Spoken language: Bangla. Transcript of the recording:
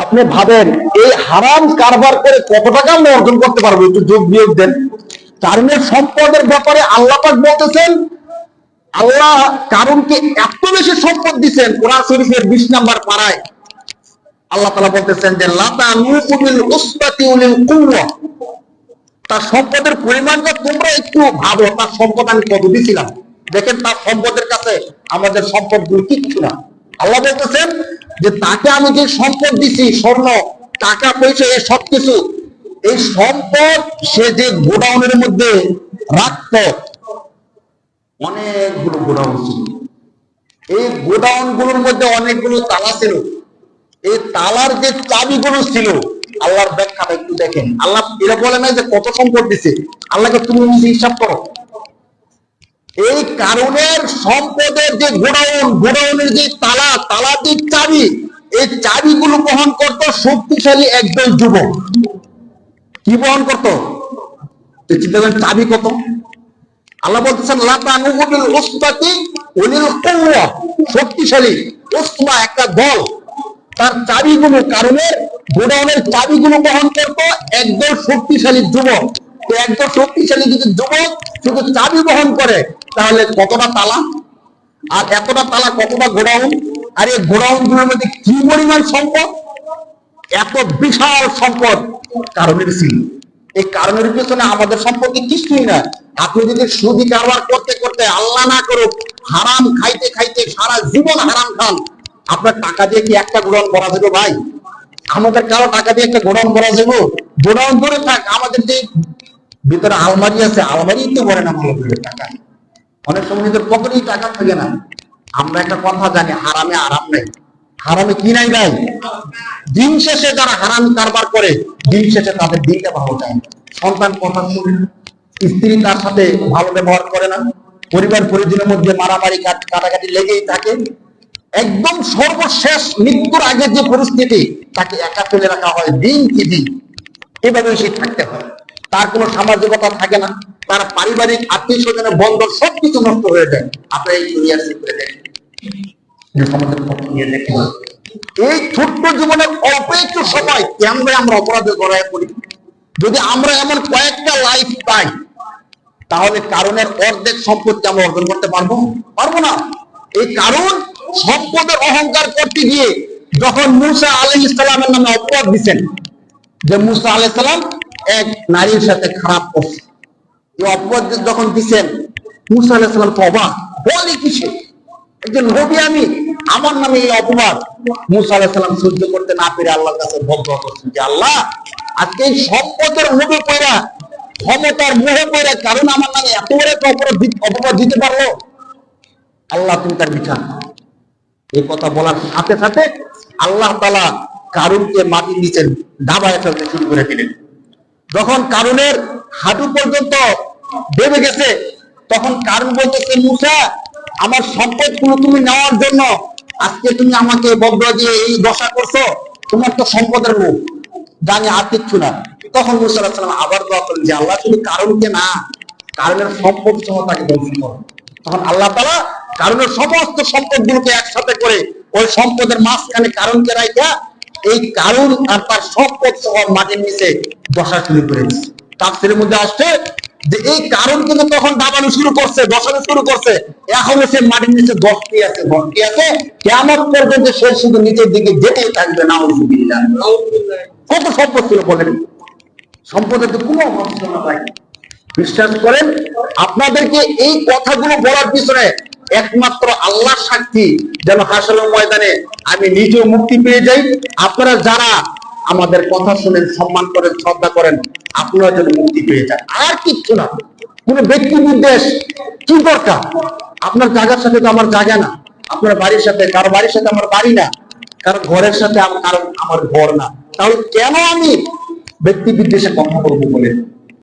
আপনি ভাবেন, এই হারাম কারবার করে কত টাকা আমরা অর্জন করতে পারব? একটু যোগ বিয়োগ দেন। কারণের সম্পদের ব্যাপারে আল্লাহ পাক বলতেছেন, আল্লাহ কারণকে এত বেশি সম্পদ দিচ্ছেন কোরআন শরীফের বিশ নাম্বার পাড়ায়। আল্লাহ তালা বলতেছেন যে, লাতা নুকুবিল উসবাতি উলিল কুওয়া। তার সম্পদের পরিমাণটা তোমরা একটু ভাবো, তার সম্পদ আমি কত দিছিলাম? দেখেন, তার সম্পদের কাছে আমাদের সম্পদগুলো কিচ্ছু না আল্লাহ বলতেছেন যে তাকে আমি যে সম্পদ দিছি, স্বর্ণ, টাকা, পয়সা, এই সব কিছু এই সম্পদ সে যে গোডাউনের মধ্যে রাখত, অনেকগুলো গোডাউন ছিল। এই গোডাউনগুলোর মধ্যে অনেকগুলো তালা ছিল। এই তালার যে চাবিগুলো ছিল, আল্লাহর ব্যাখ্যাটা একটু দেখেন। আল্লাহ এরা বলে না যে কত সম্পদ দিছে। আল্লাহকে তুমি নিজে হিসাব করো। কারণের সম্পদের যে গোডাউন গোডাউনের যে তালা, তালাটির চাবি, এই চাবিগুলো বহন করত শক্তিশালী একজন যুবক। কি বহন করত? চিন্তা চাবি কত? আল্লাহ বলতেছেন লাতানুহুল উসবাতি উলিল কুওয়া শক্তিশালী। উসমা একটা দল। তার চাবিগুলো কারণে গোডাউনের চাবিগুলো বহন করতো একদল শক্তিশালী যুবক। তো একদল শক্তিশালী যদি যুবক শুধু চাবি বহন করে, তাহলে কতটা তালা? আর এতটা তালা কতটা গোডাউন? আর এই গোডাউনগুলোর মধ্যে কি পরিমাণ সম্পদ? এত বিশাল সম্পদ কারণের ছিল এই কারণের পিছনে আমাদের সম্পর্কে কিছুই না আপনি যদি সুদি কারবার করতে করতে আল্লাহ না করুক, হারাম খাইতে খাইতে সারা জীবন হারাম খান। আপনার টাকা দিয়ে কি একটা গোডাউন করা যাবে ভাই? আমাদের কারও টাকা দিয়ে একটা গোডাউন করা যাবে? গোডাউন করে থাক, আমাদের যে ভিতরে আলমারি আছে আলমারি তো করে না করে টাকা। অনেক সময় নিজের পকেটেই টাকা থাকে না। আমরা একটা কথা জানি, হারামে আরাম নেই। হারামে কি নাই নাই দিন শেষে যারা হারাম কারবার করে, দিন শেষে তাদের দিনটা ভালো যায় না। সন্তান কথা শুনে স্ত্রী তার সাথে ভালো ব্যবহার করে না। পরিবার পরিজনের মধ্যে মারামারি কাটাকাটি লেগেই থাকে। একদম সর্বশেষ মৃত্যুর আগে যে পরিস্থিতি, তাকে একা ফেলে রাখা হয় দিন কি দিন। এভাবে সে থাকতে হয়। তার কোনো সামাজিকতা থাকে না, তার পারিবারিক আত্মীয় স্বজনের বন্ধন সবকিছু নষ্ট হয়ে যায়। আপনার এই দুনিয়ার করে এই ছোট্ট জীবনের অল্প একটু সময় কেমন আমরা অপরাধে গড়ায় পড়ি? যদি আমরা এমন কয়েকটা লাইফ পাই, তাহলে কারণের অর্ধেক সম্পত্তি আমরা অর্জন করতে পারব? পারব না। এই কারণ সম্পদের অহংকার করতে গিয়ে যখন মুসা আলহ ইসলামের নামে অপরাধ দিচ্ছেন যে মুসা আলাহ সালাম এক নারীর সাথে খারাপ করছে অপরাধ যখন দিচ্ছেন মুসা আলাহ তো অবাক। বলি একজন নবী আমি, আমার নামে এই অপবাদ। মুসা সহ্য করতে না পেরে আল্লাহর কাছে করছেন যে আল্লাহ, আজকে এই সম্পদের মুখে ক্ষমতার মোহে পড়া কারণ আমার নামে এত বড় একটা অপরাধ অপবাদ দিতে পারল। আল্লাহ তুমি তার বিচার। এই কথা বলার সাথে সাথে আল্লাহ তালা কারুনকে মাটির নিচে দাবায় ফেলতে শুরু করে দিলেন। যখন কারুনের হাঁটু পর্যন্ত ডেবে গেছে, তখন কারণ বলতেছে মুসা আমার সম্পদগুলো তুমি নেওয়ার জন্য আজকে তুমি আমাকে বদলা দিয়ে এই দশা করছ তোমার তো সম্পদের মুখ। জানি আর কিচ্ছু না। তখন মুসা আবার দোয়া করেন যে, আল্লাহ শুধু কারণকে না কারণের সম্পদ সহ তাকে ধ্বংস করো। তখন আল্লাহ তালা কারণের সমস্ত সম্পদ গুলোকে একসাথে করে ওই সম্পদের মাঝখানে কারণকে রাখা এই কারণ আর তার সম্পদ সহ মাটির নিচে বসা শুরু করে দিচ্ছে তাফসিরের মধ্যে আসছে যে এই কারণ কিন্তু তখন দাবানো শুরু করছে, বসানো শুরু করছে। এখন সে মাটির নিচে দশটি আছে দশটি আছে। কেমন পর্যন্ত সে শুধু নিচের দিকে যেতেই থাকবে না কত সম্পদ ছিল বলেন সম্পদের তো কোনো অভাব ছিল না বিশ্বাস করেন, আপনাদেরকে এই কথাগুলো বলার পিছনে একমাত্র আল্লাহ সাক্ষী যেন হাসল ময়দানে আমি নিজেও মুক্তি পেয়ে যাই। আপনারা যারা আমাদের কথা শুনেন, সম্মান করেন, শ্রদ্ধা করেন, আপনারা যেন মুক্তি পেয়ে যান। আর কিচ্ছু না। কোন ব্যক্তি নির্দেশ কি দরকার? আপনার জায়গার সাথে তো আমার জায়গা না। আপনার বাড়ির সাথে, কারও বাড়ির সাথে আমার বাড়ি না। কারও ঘরের সাথে আম- কারও, আমার ঘর না। তাহলে কেন আমি ব্যক্তি বিদ্বেষে কথা বলব বলে